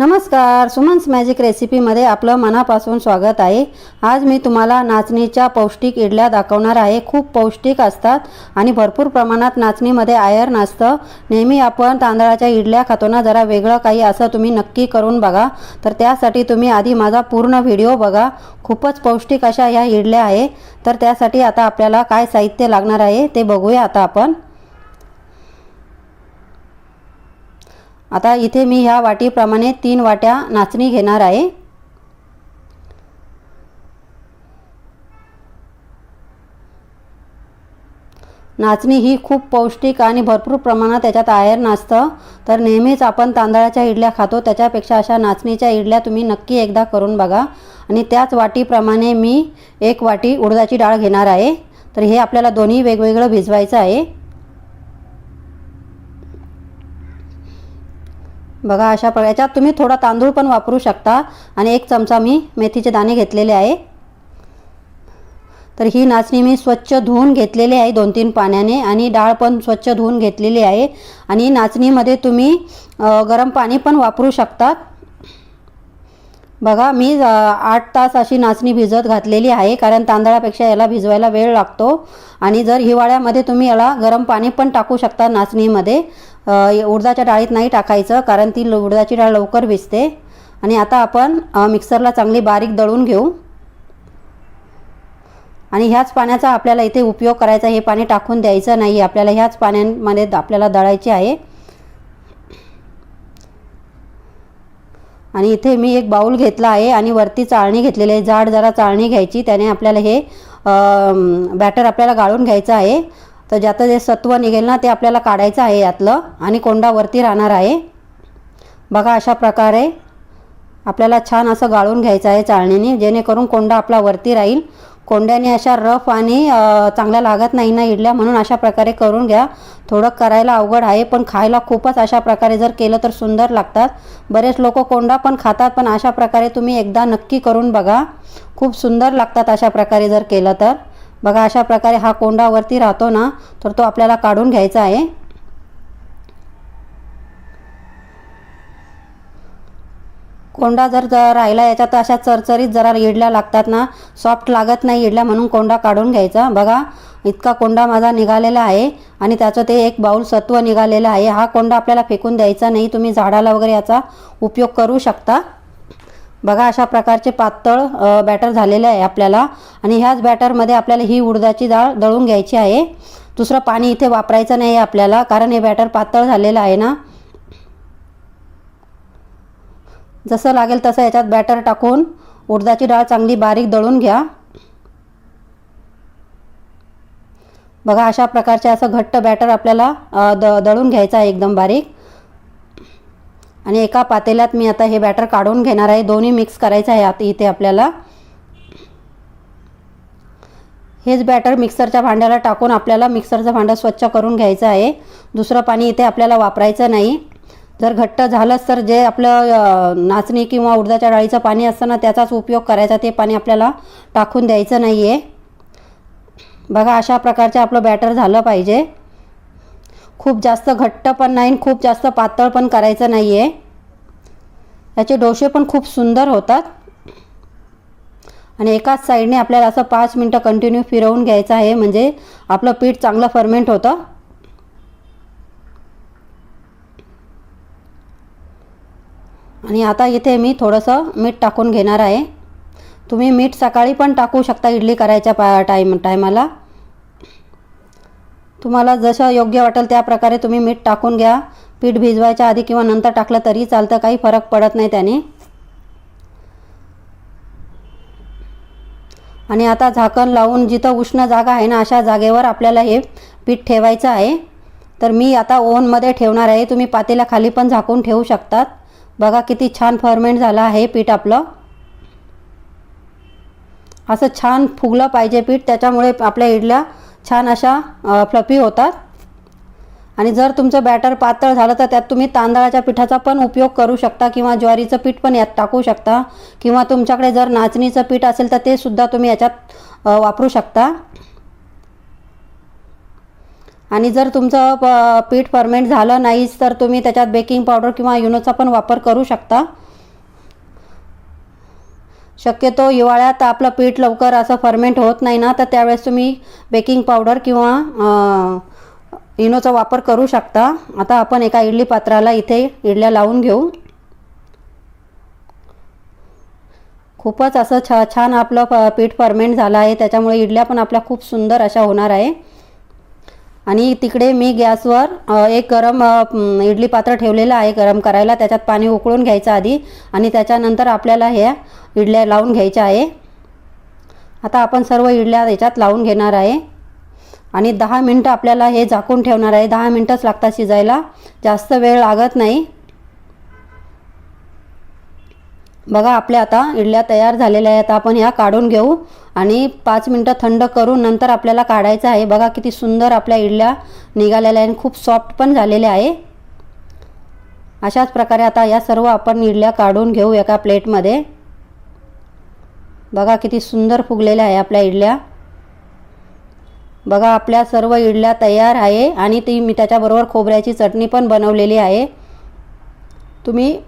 नमस्कार सुमन्स मॅजिक रेसिपीमध्ये आपलं मनापासून स्वागत आहे. आज मी तुम्हाला नाचणीच्या पौष्टिक इडल्या दाखवणार आहे. खूप पौष्टिक असतात आणि भरपूर प्रमाणात नाचणीमध्ये आयर्न असतं. नेहमी आपण तांदळाच्या इडल्या खातो ना जरा वेगळं काही असं तुम्ही नक्की करून बघा. तर त्यासाठी तुम्ही आधी माझा पूर्ण व्हिडिओ बघा. खूपच पौष्टिक अशा ह्या इडल्या आहे. तर त्यासाठी आता आपल्याला काय साहित्य लागणार आहे ते बघूया आता आपण. आता इथे मी ह्या वाटीप्रमाणे तीन वाट्या नाचणी घेणार आहे. नाचणी ही खूप पौष्टिक आणि भरपूर प्रमाणात त्याच्यात आयर्न असतं तर नेहमीच आपण तांदळाच्या इडल्या खातो. त्याच्यापेक्षा अशा नाचणीच्या इडल्या तुम्ही नक्की एकदा करून बघा. आणि त्याच वाटीप्रमाणे मी एक वाटी उडदाची डाळ घेणार आहे. तर हे आपल्याला दोन्ही वेगवेगळं भिजवायचं आहे. बघा अशा प्रकारे याच्यात तुम्ही थोडा तांदूळ पण वापरू शकता. आणि एक चमचा मी मेथीचे दाणे घेतलेले आहे. तर ही नाचणी मी स्वच्छ धुवून घेतलेली आहे दोन तीन पाण्याने. आणि डाळ पण स्वच्छ धुवून घेतलेली आहे. आणि नाचणीमध्ये तुम्ही गरम पाणी पण वापरू शकतात. बघा मी आठ तास अशी नाचणी भिजत घातलेली आहे कारण तांदळापेक्षा याला भिजवायला वेळ लागतो. आणि जर हिवाळ्यामध्ये तुम्ही याला गरम पाणी पण टाकू शकता नाचणीमध्ये. उडदाच्या डाळीत नाही टाकायचं कारण ती उडदाची डाळ लवकर भिजते. आणि आता आपण मिक्सरला चांगली बारीक दळून घेऊ. आणि ह्याच पाण्याचा आपल्याला इथे उपयोग करायचा हे पाणी टाकून द्यायचं नाही आपल्याला ह्याच पाण्यामध्ये आपल्याला दळायची आहे. आणि इथे मी एक बाऊल घेतला आहे आणि वरती चाळणी घेतलेली आहे. जाड जरा चाळणी घ्यायची त्याने आपल्याला हे बॅटर आपल्याला गाळून घ्यायचं आहे. तर ज्याचं जे सत्व निघेल ना ते आपल्याला काढायचं आहे यातलं आणि कोंडा वरती राहणार आहे. बघा अशा प्रकारे आपल्याला छान असं गाळून घ्यायचं आहे चाळणीने जेणेकरून कोंडा आपला वरती राहील. कोंड्याने अशा रफ आणि चांगल्या लागत नाही ना इडल्या म्हणून अशा प्रकारे करून घ्या. थोडं करायला अवघड आहे पण खायला खूपच अशा प्रकारे जर केलं तर सुंदर लागतात. बरेच लोक कोंडा पण खातात पण अशा प्रकारे तुम्ही एकदा नक्की करून बघा. खूप सुंदर लागतात अशा प्रकारे जर केलं तर. बघा अशा प्रकारे हा कोंडावरती राहतो ना तर तो आपल्याला काढून घ्यायचा आहे. कोंडा जर राहिला याच्यात अशा चरचरीत जरा इडल्या लागतात ना सॉफ्ट लागत नाही इडल्या म्हणून कोंडा काढून घ्यायचा. बघा इतका कोंडा माझा निघालेला आहे आणि त्याचं ते एक बाऊल सत्व निघालेलं आहे. हा कोंडा आपल्याला फेकून द्यायचा नाही तुम्ही झाडाला वगैरे याचा उपयोग करू शकता. बघा अशा प्रकारचे पातळ बॅटर झालेले आहे आपल्याला आणि ह्याच बॅटरमध्ये आपल्याला ही उडदाची डाळ दळून घ्यायची आहे. दुसरं पाणी इथे वापरायचं नाही आहे आपल्याला कारण हे बॅटर पातळ झालेलं आहे ना. जसं लागेल तसं याच्यात बॅटर टाकून उडदाची डाळ चांगली बारीक दळून घ्या. बघा अशा प्रकारचे असं घट्ट बॅटर आपल्याला द दळून घ्यायचं आहे एकदम बारीक. आणि एका पातेल्यात मी आता हे बॅटर काढून घेणार आहे. दोन्ही मिक्स करायचं आहे आता इथे आपल्याला. हेच बॅटर मिक्सरच्या भांड्याला टाकून आपल्याला मिक्सरचं भांडं स्वच्छ करून घ्यायचं आहे. दुसरं पाणी इथे आपल्याला वापरायचं नाही. जर घट्ट झालंच तर जे आपलं नाचणी किंवा उडदाच्या डाळीचं पाणी असतं ना त्याचाच उपयोग करायचा. ते पाणी आपल्याला टाकून द्यायचं नाही आहे बघा अशा प्रकारचं आपलं बॅटर झालं पाहिजे. खूप जास्त घट्ट पण नाही आणि खूप जास्त पातळ पण करायचं नाही आहे याचे डोसे पण खूप सुंदर होतात. आणि एकाच साईडने आपल्याला असं पाच मिनटं कंटिन्यू फिरवून घ्यायचं आहे. म्हणजे आपलं पीठ चांगलं फर्मेंट होतं. आणि आता इथे मी थोडंसं मीठ टाकून घेणार आहे. तुम्ही मीठ सकाळी पण टाकू शकता इडली करायच्या पा टाईम टायमाला. तुम्हाला जसं योग्य वाटेल त्या प्रकारे तुम्ही मीठ टाकून घ्या. पीठ भिजवायच्या आधी किंवा नंतर टाकलं तरी चालतं काही फरक पडत नाही त्याने. आणि आता झाकण लावून जिथं उष्ण जागा आहे ना अशा जागेवर आपल्याला हे पीठ ठेवायचं आहे. तर मी आता ओव्हनमध्ये ठेवणार आहे. तुम्ही पातेल्या खाली पण झाकून ठेवू शकतात. बघा किती छान फर्मेंट झालं आहे पीठ आपलं. असं छान फुगलं पाहिजे पीठ त्याच्यामुळे आपल्या इडल्या छान अशा फ्लफी होतात. आणि जर तुमचं बॅटर पातळ झालं तर त्यात तुम्ही तांदळाच्या पिठाचा पण उपयोग करू शकता किंवा ज्वारीचं पीठ पण यात टाकू शकता. किंवा तुमच्याकडे जर नाचणीचं पीठ असेल तर ते सुद्धा तुम्ही याच्यात वापरू शकता. आणि जर तुमचं प पीठ परमेंट झालं नाहीच तर तुम्ही त्याच्यात बेकिंग पावडर किंवा युनोचा पण वापर करू शकता. शक्यतो हिवाळ्यात आपलं पीठ लवकर असं फर्मेंट होत नाही ना तर त्यावेळेस तुम्ही बेकिंग पावडर किंवा इनोचा वापर करू शकता. आता आपण एका इडली पात्राला इथे इडल्या लावून घेऊ. खूपच असं छा छान आपलं प पीठ फर्मेंट झालं आहे. त्याच्यामुळे इडल्या पण आपल्या खूप सुंदर अशा होणार आहे. आणि तिकडे मी गॅसवर एक गरम इडली पात्र ठेवलेलं आहे गरम करायला. त्याच्यात पाणी उकळून घ्यायचं आधी आणि त्याच्यानंतर आपल्याला ह्या इडल्या लावून घ्यायच्या आहे. आता आपण सर्व इडल्या याच्यात लावून घेणार आहे. आणि दहा मिनटं आपल्याला हे झाकून ठेवणार आहे. दहा मिनटंच लागतात शिजायला. जास्त वेळ लागत नाही. बघा आपल्या आता इडल्या तयार झालेल्या आहेत. आपण ह्या काढून घेऊ आणि पाच मिनटं थंड करून नंतर आपल्याला काढायचं आहे. बघा किती सुंदर आपल्या इडल्या निघालेल्या आहे आणि खूप सॉफ्ट पण झालेल्या आहे. अशाच प्रकारे आता या सर्व आपण इडल्या काढून घेऊ एका प्लेटमध्ये. बघा किती सुंदर फुगलेल्या आहे आपल्या इडल्या. बघा आपल्या सर्व इडल्या तयार आहे आणि ती मी त्याच्याबरोबर खोबऱ्याची चटणी पण बनवलेली आहे. तुम्ही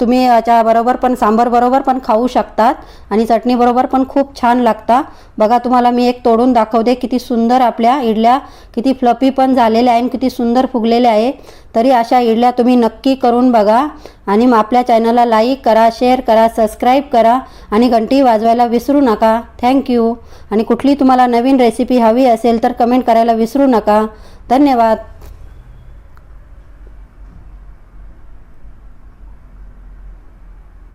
तुम्ही याच्याबरोबर पण सांबरबरोबर पण खाऊ शकतात आणि चटणीबरोबर पण खूप छान लागता. बघा तुम्हाला मी एक तोडून दाखवते किती सुंदर आपल्या इडल्या किती फ्लपी पण झालेल्या आहे आणि किती सुंदर फुगलेल्या आहे तरी अशा इडल्या तुम्ही नक्की करून बघा आणि मग आपल्या चॅनलला लाईक करा शेअर करा सबस्क्राईब करा आणि घंटी वाजवायला विसरू नका. थँक्यू आणि कुठली तुम्हाला नवीन रेसिपी हवी असेल तर कमेंट करायला विसरू नका. धन्यवाद.